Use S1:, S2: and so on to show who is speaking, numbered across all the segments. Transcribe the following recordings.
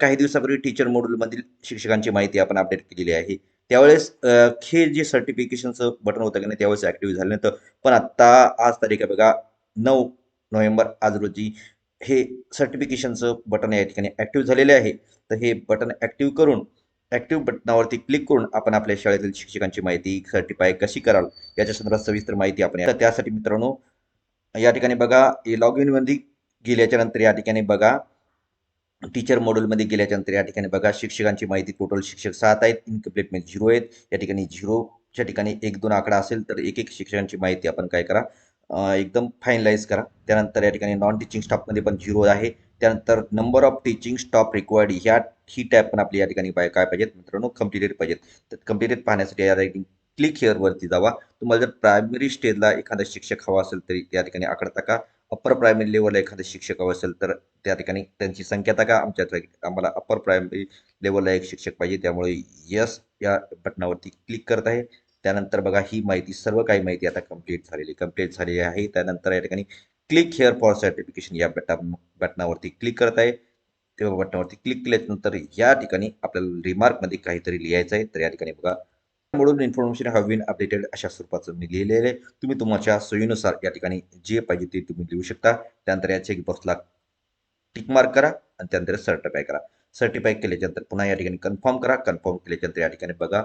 S1: काही दिवसापूर्वी टीचर मॉड्यूलमधील शिक्षकांची माहिती आपण अपडेट केलेली आहे. त्यावेळेस हे जे सर्टिफिकेशनचं बटन होतं की नाही त्यावेळेस ॲक्टिव्ह झालं नव्हतं. पण आत्ता आज तारीख आहे बघा नऊ नोव्हेंबर आज रोजी हे सर्टिफिकेशनचं बटन या ठिकाणी ॲक्टिव्ह झालेले आहे. तर हे बटन ॲक्टिव्ह करून ॲक्टिव्ह बटनावरती क्लिक करून आपण आपल्या शाळेतील शिक्षकांची माहिती सर्टिफाय कशी कराल याच्या संदर्भात सविस्तर माहिती आपण तर त्यासाठी मित्रांनो या ठिकाणी बघा लॉग इनमध्ये गेल्याच्यानंतर या ठिकाणी बघा टीचर मॉड्यूलमध्ये गेल्याच्यानंतर या ठिकाणी बघा शिक्षकांची माहिती टोटल शिक्षक सात आहेत इनकम्प्लीट म्हणजे झिरो आहेत. या ठिकाणी झिरोच्या ठिकाणी एक दोन आकडा असेल तर एक एक शिक्षकांची माहिती आपण काय करा एकदम फायनलाइज करा. त्यानंतर या ठिकाणी नॉन टीचिंग स्टाफमध्ये पण झिरो आहे. त्यानंतर number of teaching staff required ह्या ही टॅप पण आपली या ठिकाणी काय पाहिजेत मित्रांनो? कम्प्लिटेड पाहिजेत. तर कम्प्लिटेड पाहण्यासाठी या रायटिंग क्लिक हिअरवरती जावा. तुम्हाला जर प्रायमरी स्टेजला एखादा शिक्षक हवा असेल तरी त्या ठिकाणी आकडा टाका. अप्पर प्रायमरी लेवलला एखादा शिक्षक हवं असेल तर त्या ठिकाणी त्यांची संख्या टाका. आमच्या आम्हाला अप्पर प्रायमरी लेवलला एक शिक्षक पाहिजे. त्यामुळे यस या बटनावरती क्लिक करत आहे. त्यानंतर बघा ही माहिती सर्व काही माहिती आता कंप्लीट झालेली कंप्लीट झालेली आहे. त्यानंतर या ठिकाणी क्लिक हेअर फॉर सर्टिफिकेशन या बटा बटनावरती क्लिक करत आहे. तेव्हा बटनावरती क्लिक केल्यानंतर या ठिकाणी आपल्याला रिमार्कमध्ये काहीतरी लिहायचं आहे. तर या ठिकाणी बघा म्हणून इन्फॉर्मेशन हॅव बीन अपडेटेड अशा स्वरूपाचं मी लिहिलेलं आहे. तुम्ही तुमच्या सोयीनुसार या ठिकाणी जे पाहिजे ते तुम्ही लिहू शकता. त्यानंतर या चेकबॉक्सला टिक मार्क करा आणि त्यानंतर सर्टिफाय करा. सर्टिफाय केल्याच्यानंतर पुन्हा या ठिकाणी कन्फर्म करा. कन्फर्म केल्याच्यानंतर या ठिकाणी बघा.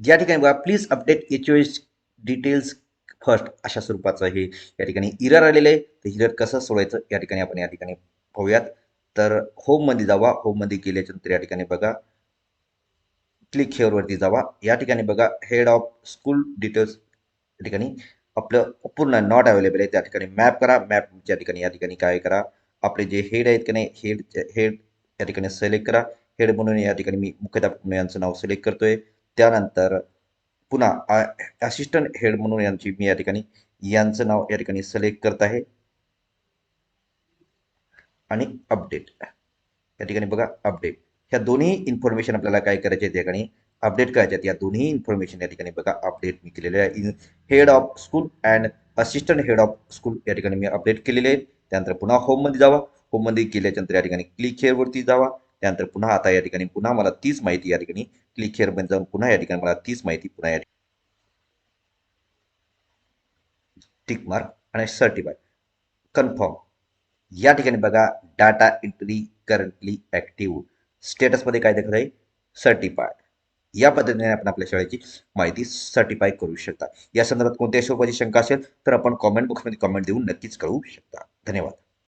S1: या ठिकाणी बघा please update H O S details first अशा स्वरूपाचं हे या ठिकाणी इरर आलेलं आहे. तर इरर कसं सोडायचं या ठिकाणी आपण या ठिकाणी पाहूयात. तर होममध्ये जावा. होममध्ये गेल्याच्यानंतर या ठिकाणी बघा. क्लिक हेअरवरती जावा. या ठिकाणी बघा हेड ऑफ स्कूल डिटेल्स या ठिकाणी आपलं पूर्ण नॉट अवेलेबल आहे. त्या ठिकाणी मॅप करा. मॅपच्या ठिकाणी या ठिकाणी काय करा. आपले जे हेड आहेत की नाही हेड हेड या ठिकाणी सिलेक्ट करा. हेड म्हणून या ठिकाणी मी मुख्याध्यापक यांचं नाव सिलेक्ट करतोय. त्यानंतर पुन्हा असिस्टंट हेड म्हणून यांची मी या ठिकाणी यांचं नाव या ठिकाणी सिलेक्ट करत आहे. आणि अपडेट या ठिकाणी बघा अपडेट ह्या दोन्ही इन्फॉर्मेशन आपल्याला काय करायचे आहेत या ठिकाणी? अपडेट करायचे आहेत. या दोन्ही इन्फॉर्मेशन या ठिकाणी बघा अपडेट मी केलेले आहे. Head of school and assistant head of school या ठिकाणी मी अपडेट केलेले आहेत. त्यानंतर पुन्हा होममध्ये जावा. होममध्ये गेल्याच्यानंतर या ठिकाणी क्लिक हेअरवरती जावा. त्यानंतर पुन्हा आता या ठिकाणी पुन्हा मला तीच माहिती या ठिकाणी क्लिक हेअरमध्ये जाऊन पुन्हा या ठिकाणी मला तीच माहिती पुन्हा या टिक मार्क आणि सर्टिफाय कन्फर्म या ठिकाणी बघा डाटा एंट्री करंटली ॲक्टिव्ह स्टेटसमध्ये काय दाखवत आहे? सर्टिफाय या पद्धतीने आपण आपल्या शाळेची माहिती सर्टिफाय करू शकता. या संदर्भात कोणत्याही स्वरूपाची शंका असेल तर आपण कॉमेंट बॉक्समध्ये कॉमेंट देऊन नक्कीच कळवू शकता. धन्यवाद.